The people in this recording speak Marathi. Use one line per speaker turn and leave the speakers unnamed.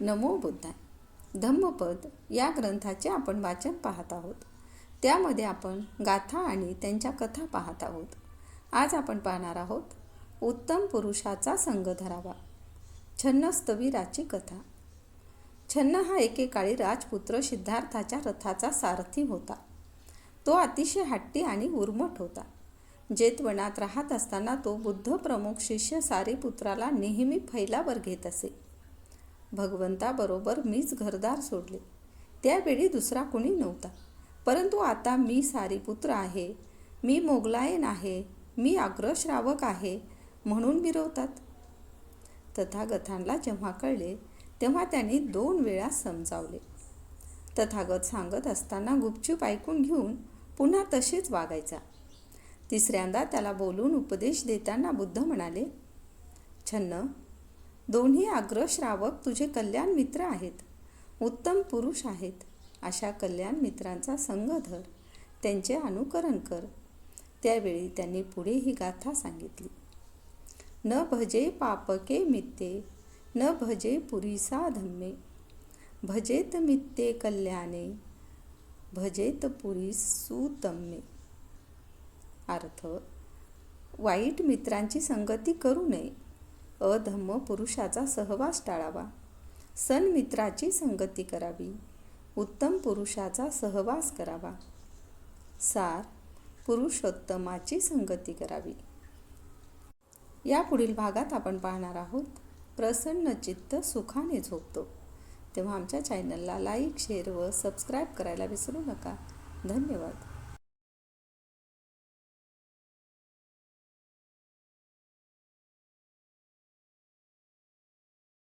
नमो बुद्धाय. धम्मपद या ग्रंथाचे आपण वाचन पाहत आहोत. त्यामध्ये आपण गाथा आणि त्यांच्या कथा पाहत आहोत. आज आपण पाहणार आहोत उत्तम पुरुषाचा संघ धरावा. छन्नस्तवीराची कथा. छन्न हा एकेकाळी राजपुत्र सिद्धार्थाच्या रथाचा सारथी होता. तो अतिशय हट्टी आणि उर्मट होता. जेतवनात राहत असताना तो बुद्ध प्रमुख शिष्य सारीपुत्राला नेहमी फैलावर घेत असे. भगवंताबरोबर मीच घरदार सोडले. त्यावेळी दुसरा कुणी नव्हता. परंतु आता मी सारीपुत्र आहे. मी मोगलायन आहे. मी अग्रश्रावक आहे म्हणून मिरवतात तथागतांना जेव्हा कळले तेव्हा त्यांनी दोन वेळा समजावले. तथागत सांगत असताना गुपचूप ऐकून घेऊन पुन्हा तसेच वागायचा. तिसऱ्यांदा त्याला बोलून उपदेश देताना बुद्ध म्हणाले छन्न दोन्ही अग्रश्रावक तुझे कल्याण मित्र आहेत. उत्तम पुरुष आहेत. अशा कल्याण मित्रांचा संग धर. त्यांचे अनुकरण कर. त्यावेळी त्यांनी पुढे ही गाथा सांगितली. न भजे पापके मित्ते न भजे पुरीसा धम्मे. भजेत मित्ते कल्याणे भजेत पुरी सुतम्मे अर्थ वाईट मित्रांची संगती करू नये. अधम पुरुषाचा सहवास टाळावा. सन्मित्राची संगती करावी. उत्तम पुरुषाचा सहवास करावा. सार पुरुषोत्तमाची संगती करावी. या पुढील भागात आपण पाहणार आहोत प्रसन्न चित्त सुखाने झोपतो. तेव्हा आमच्या चॅनलला लाईक शेअर व सबस्क्राईब करायला विसरू नका. धन्यवाद.